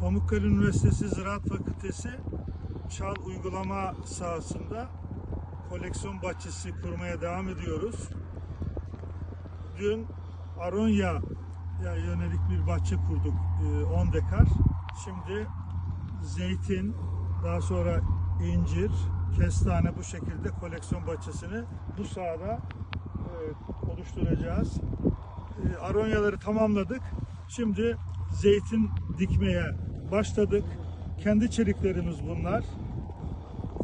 Pamukkale Üniversitesi Ziraat Fakültesi Çal uygulama sahasında koleksiyon bahçesi kurmaya devam ediyoruz. Dün Aronya yönelik bir bahçe kurduk e, 10 dekar. Şimdi zeytin, daha sonra incir, kestane bu şekilde koleksiyon bahçesini bu sahada e, oluşturacağız. E, Aronyaları tamamladık. Şimdi zeytin dikmeye başladık. Kendi çeliklerimiz bunlar.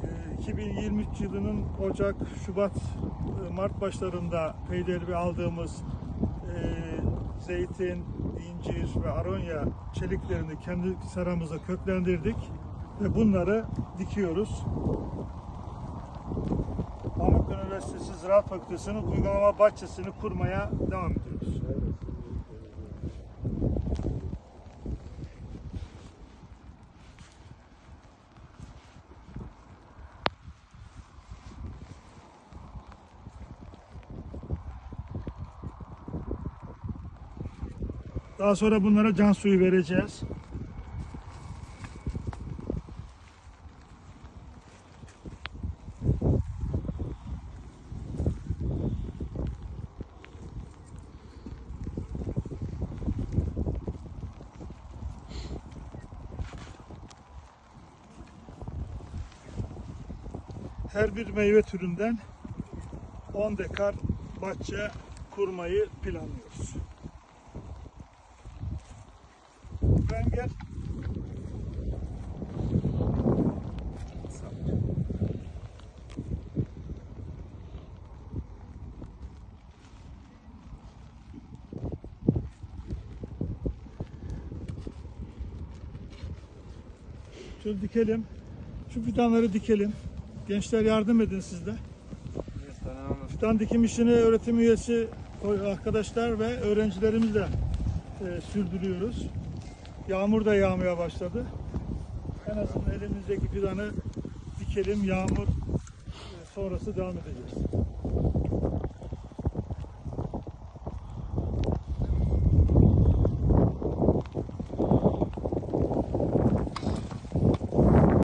E, 2023 yılının Ocak, Şubat, e, Mart başlarında peydervi aldığımız e, zeytin, incir ve aronya çeliklerini kendi seramıza köklendirdik ve bunları dikiyoruz. Pamukkale Üniversitesi Ziraat Fakültesi'nin uygulama bahçesini kurmaya devam ediyoruz. Daha sonra bunlara can suyu vereceğiz. Her bir meyve türünden 10 dekar bahçe kurmayı planlıyoruz. Ben gel. Şöyle dikelim. Şu fidanları dikelim. Gençler yardım edin siz de. Fidan dikim işini öğretim üyesi arkadaşlar ve öğrencilerimizle e, sürdürüyoruz. Yağmur da yağmaya başladı. En azından elimizdeki fidanı dikelim, yağmur e, sonrası devam edeceğiz.